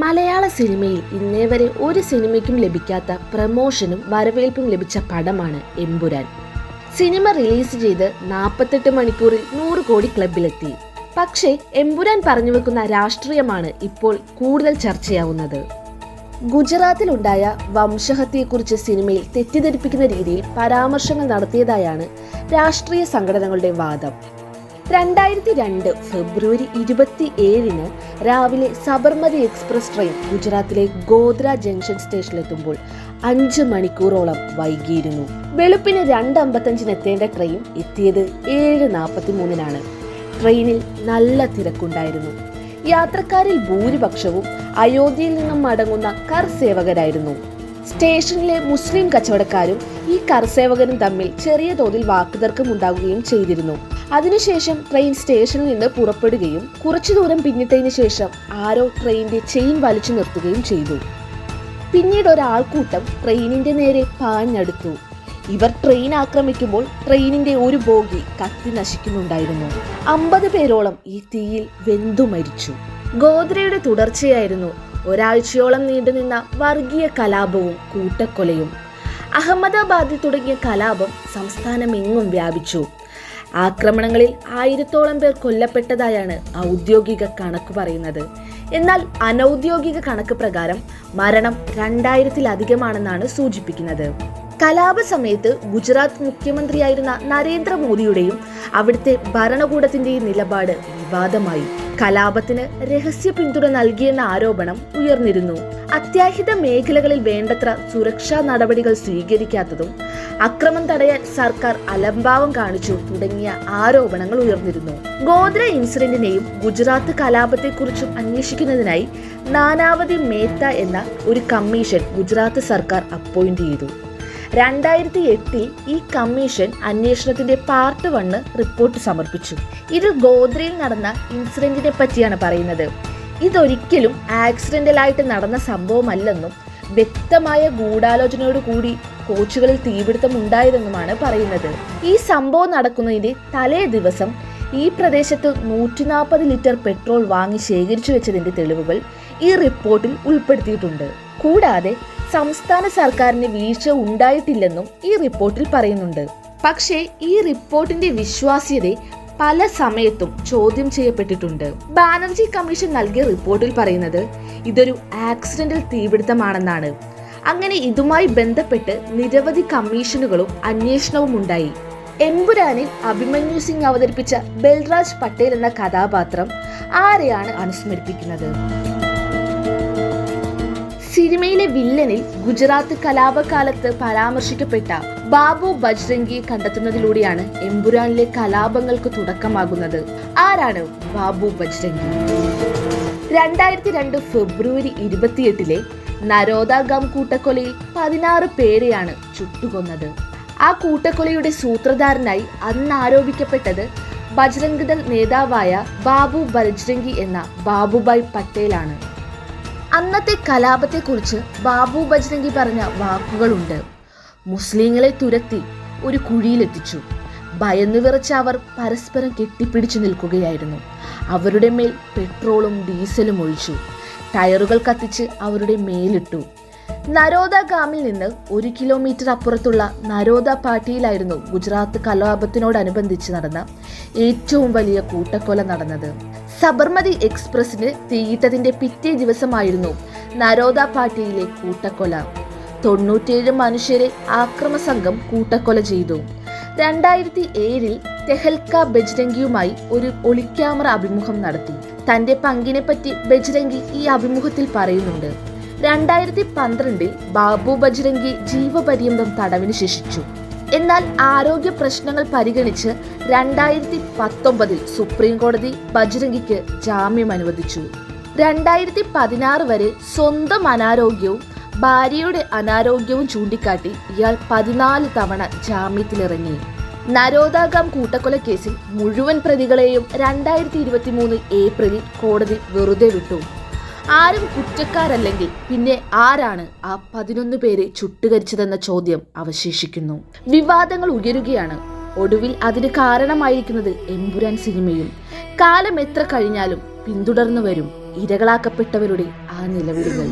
മലയാള സിനിമയിൽ ഇന്നേ വരെ ഒരു സിനിമയ്ക്കും ലഭിക്കാത്ത പ്രമോഷനും വരവേൽപ്പും ലഭിച്ച പടമാണ് എമ്പുരാൻ. സിനിമ റിലീസ് ചെയ്ത് നാൽപ്പത്തെട്ട് മണിക്കൂറിൽ നൂറ് കോടി ക്ലബിലെത്തി പക്ഷേ എമ്പുരാൻ പറഞ്ഞു വെക്കുന്ന രാഷ്ട്രീയമാണ് ഇപ്പോൾ കൂടുതൽ ചർച്ചയാവുന്നത്. ഗുജറാത്തിലുണ്ടായ വംശഹത്യയെക്കുറിച്ച് സിനിമയിൽ തെറ്റിദ്ധരിപ്പിക്കുന്ന രീതിയിൽ പരാമർശങ്ങൾ നടത്തിയതായാണ് രാഷ്ട്രീയ സംഘടനകളുടെ വാദം. രണ്ടായിരത്തി രണ്ട് ഫെബ്രുവരി ഇരുപത്തി ഏഴിന് രാവിലെ സബർമതി എക്സ്പ്രസ് ട്രെയിൻ ഗുജറാത്തിലെ ഗോദ്ര ജംഗ്ഷൻ സ്റ്റേഷനിലെത്തുമ്പോൾ അഞ്ച് മണിക്കൂറോളം വൈകിയിരുന്നു. വെളുപ്പിന് രണ്ട് അമ്പത്തഞ്ചിന് എത്തേണ്ട ട്രെയിൻ എത്തിയത് ഏഴ് നാൽപ്പത്തി മൂന്നിനാണ് ട്രെയിനിൽ നല്ല തിരക്കുണ്ടായിരുന്നു. യാത്രക്കാരിൽ ഭൂരിപക്ഷവും അയോധ്യയിൽ നിന്നും മടങ്ങുന്ന കർ സേവകരായിരുന്നു. സ്റ്റേഷനിലെ മുസ്ലിം കച്ചവടക്കാരും ഈ കർസേവകരും തമ്മിൽ ചെറിയ തോതിൽ വാക്കുതർക്കം ഉണ്ടാകുകയും ചെയ്തിരുന്നു. അതിനുശേഷം ട്രെയിൻ സ്റ്റേഷനിൽ നിന്ന് പുറപ്പെടുകയും കുറച്ചു ദൂരം പിന്നിട്ടതിന് ശേഷം ആരോ ട്രെയിനിന്റെ ചെയിൻ വലിച്ചു നിർത്തുകയും ചെയ്തു. പിന്നീട് ഒരാൾക്കൂട്ടം ട്രെയിനിന്റെ നേരെ പാഞ്ഞടുത്തു. ഇവർ ട്രെയിൻ ആക്രമിക്കുമ്പോൾ ട്രെയിനിന്റെ ഒരു ബോഗി കത്തി നശിക്കുന്നുണ്ടായിരുന്നു. അമ്പത് പേരോളം ഈ തീയിൽ വെന്തു മരിച്ചു. ഗോദ്രയുടെ തുടർച്ചയായിരുന്നു. ഒരാഴ്ചയോളം നീണ്ടുനിന്ന വർഗീയ കലാപവും കൂട്ടക്കൊലയും. അഹമ്മദാബാദിൽ തുടങ്ങിയ കലാപം സംസ്ഥാനമെങ്ങും വ്യാപിച്ചു. ആക്രമണങ്ങളിൽ ആയിരത്തോളം പേർ കൊല്ലപ്പെട്ടതായാണ് ഔദ്യോഗിക കണക്ക് പറയുന്നത്. എന്നാൽ അനൗദ്യോഗിക കണക്ക് പ്രകാരം മരണം രണ്ടായിരത്തിലധികമാണെന്നാണ് സൂചിപ്പിക്കുന്നത്. കലാപ സമയത്ത് ഗുജറാത്ത് മുഖ്യമന്ത്രിയായിരുന്ന നരേന്ദ്രമോദിയുടെയും അവിടുത്തെ ഭരണകൂടത്തിന്റെയും നിലപാട് വിവാദമായി. കലാപത്തിന് രഹസ്യ പിന്തുണ നൽകിയെന്ന ആരോപണം ഉയർന്നിരുന്നു. അത്യാഹിത മേഖലകളിൽ വേണ്ടത്ര സുരക്ഷാ നടപടികൾ സ്വീകരിക്കാത്തതും അക്രമം തടയാൻ സർക്കാർ അലംഭാവം കാണിച്ചു തുടങ്ങിയ ആരോപണങ്ങൾ ഉയർന്നിരുന്നു. ഗോദ്ര ഇൻസിഡന്റിനെയും ഗുജറാത്ത് കലാപത്തെക്കുറിച്ചും അന്വേഷിക്കുന്നതിനായി നാനാവതി മേത്ത എന്ന ഒരു കമ്മീഷൻ ഗുജറാത്ത് സർക്കാർ അപ്പോയിന്റ് ചെയ്തു. രണ്ടായിരത്തി എട്ടിൽ ഈ കമ്മീഷൻ അന്വേഷണത്തിന്റെ പാർട്ട് വണ്ണ് റിപ്പോർട്ട് സമർപ്പിച്ചു. ഇത് ഗോദ്രയിൽ നടന്ന ഇൻസിഡന്റിനെ പറ്റിയാണ് പറയുന്നത്. ഇതൊരിക്കലും ആക്സിഡന്റലായിട്ട് നടന്ന സംഭവമല്ലെന്നും വ്യക്തമായ ഗൂഢാലോചനയോട് കൂടി കോച്ചുകളിൽ തീപിടുത്തം ഉണ്ടായതെന്നുമാണ് പറയുന്നത്. ഈ സംഭവം നടക്കുന്നതിന്റെ തലേ ദിവസം ഈ പ്രദേശത്ത് നൂറ്റി നാൽപ്പത് ലിറ്റർ പെട്രോൾ വാങ്ങി ശേഖരിച്ചു വെച്ചതിന്റെ തെളിവുകൾ ഈ റിപ്പോർട്ടിൽ ഉൾപ്പെടുത്തിയിട്ടുണ്ട്. കൂടാതെ സംസ്ഥാന സർക്കാരിന് വീഴ്ച ഉണ്ടായിട്ടില്ലെന്നും ഈ റിപ്പോർട്ടിൽ പറയുന്നുണ്ട്. പക്ഷേ ഈ റിപ്പോർട്ടിന്റെ വിശ്വാസ്യത പല സമയത്തും ചോദ്യം ചെയ്യപ്പെട്ടിട്ടുണ്ട്. ബാനർജി കമ്മീഷൻ നൽകിയ റിപ്പോർട്ടിൽ പറയുന്നത് ഇതൊരു ആക്സിഡന്റൽ തീപിടുത്തമാണെന്നാണ്. അങ്ങനെ ഇതുമായി ബന്ധപ്പെട്ട് നിരവധി കമ്മീഷനുകളും അന്വേഷണവും ഉണ്ടായി. എമ്പുരാനിൽ അഭിമന്യു സിംഗ് അവതരിപ്പിച്ച ബൽരാജ് പട്ടേൽ എന്ന കഥാപാത്രം ആരെയാണ് അനുസ്മരിപ്പിക്കുന്നത്? സിനിമയിലെ വില്ലനിൽ ഗുജറാത്ത് കലാപകാലത്ത് പരാമർശിക്കപ്പെട്ട ബാബു ബജ്രംഗിയെ കണ്ടെത്തുന്നതിലൂടെയാണ് എമ്പുരാനിലെ കലാപങ്ങൾക്ക് തുടക്കമാകുന്നത്. ആരാണ് ബാബു ബജ്രംഗി? രണ്ടായിരത്തി രണ്ട് ഫെബ്രുവരി ഇരുപത്തിയെട്ടിലെ നരോദ ഗം കൂട്ടക്കൊലയിൽ പതിനാറ് പേരെയാണ് ചുട്ടുകൊന്നത്. ആ കൂട്ടക്കൊലയുടെ സൂത്രധാരനായി അന്ന് ആരോപിക്കപ്പെട്ടത് ബജ്രംഗ് ദൾ നേതാവായ ബാബു ബജ്രംഗി എന്ന ബാബുഭായ് പട്ടേലാണ്. അന്നത്തെ കലാപത്തെക്കുറിച്ച് ബാബു ബജ്രംഗി പറഞ്ഞ വാക്കുകളുണ്ട്. മുസ്ലിങ്ങളെ തുരത്തി ഒരു കുഴിയിലെത്തിച്ചു. ഭയന്നു വിറച്ച അവർ പരസ്പരം കെട്ടിപ്പിടിച്ചു നിൽക്കുകയായിരുന്നു. അവരുടെ മേൽ പെട്രോളും ഡീസലും ഒഴിച്ചു. ടയറുകൾ കത്തിച്ച് അവരുടെ മേലിട്ടു. നരോദ ഗാമിൽ നിന്ന് ഒരു കിലോമീറ്റർ അപ്പുറത്തുള്ള നരോദ പാട്ടിയിലായിരുന്നു ഗുജറാത്ത് കലാപത്തിനോടനുബന്ധിച്ച് നടന്ന ഏറ്റവും വലിയ കൂട്ടക്കൊല നടന്നത്. സബർമതി എക്സ്പ്രസിന് തീയിട്ടതിന്റെ പിറ്റേ ദിവസമായിരുന്നു നരോദ പാട്ടിയിലെ കൂട്ടക്കൊല. തൊണ്ണൂറ്റിയേഴ് മനുഷ്യരെ ആക്രമ സംഘം കൂട്ടക്കൊല ചെയ്തു. രണ്ടായിരത്തി ഏഴിൽ തെഹൽക്ക ബജ്രംഗിയുമായി ഒരു ഒളിക്യാമറ അഭിമുഖം നടത്തി. തന്റെ പങ്കിനെപ്പറ്റി ബജ്രംഗി ഈ അഭിമുഖത്തിൽ പറയുന്നുണ്ട്. രണ്ടായിരത്തി പന്ത്രണ്ടിൽ ബാബു ബജ്രംഗി ജീവപര്യന്തം തടവിന് ശിക്ഷിച്ചു. എന്നാൽ ആരോഗ്യ പ്രശ്നങ്ങൾ പരിഗണിച്ച് രണ്ടായിരത്തി പത്തൊമ്പതിൽ സുപ്രീം കോടതി ബജ്രംഗിക്ക് ജാമ്യം അനുവദിച്ചു. രണ്ടായിരത്തി പതിനാറ് വരെ സ്വന്തം അനാരോഗ്യവും ഭാര്യയുടെ അനാരോഗ്യവും ചൂണ്ടിക്കാട്ടി ഇയാൾ പതിനാല് തവണ ജാമ്യത്തിലിറങ്ങി. നരോദാഗാം കൂട്ടക്കൊല കേസിൽ മുഴുവൻ പ്രതികളെയും രണ്ടായിരത്തി ഇരുപത്തി മൂന്ന് ഏപ്രിലിൽ കോടതി വെറുതെ വിട്ടു. ആരും കുറ്റക്കാരല്ലെങ്കിൽ പിന്നെ ആരാണ് ആ പതിനൊന്ന് പേരെ ചുട്ടുകരിച്ചതെന്ന ചോദ്യം അവശേഷിക്കുന്നു. വിവാദങ്ങൾ ഉയരുകയാണ്. ഒടുവിൽ അതിന് കാരണമായിരിക്കുന്നത് എമ്പുരാൻ സിനിമയും. കാലം എത്ര കഴിഞ്ഞാലും പിന്തുടർന്നു വരും ഇരകളാക്കപ്പെട്ടവരുടെ ആ നിലവിളികൾ.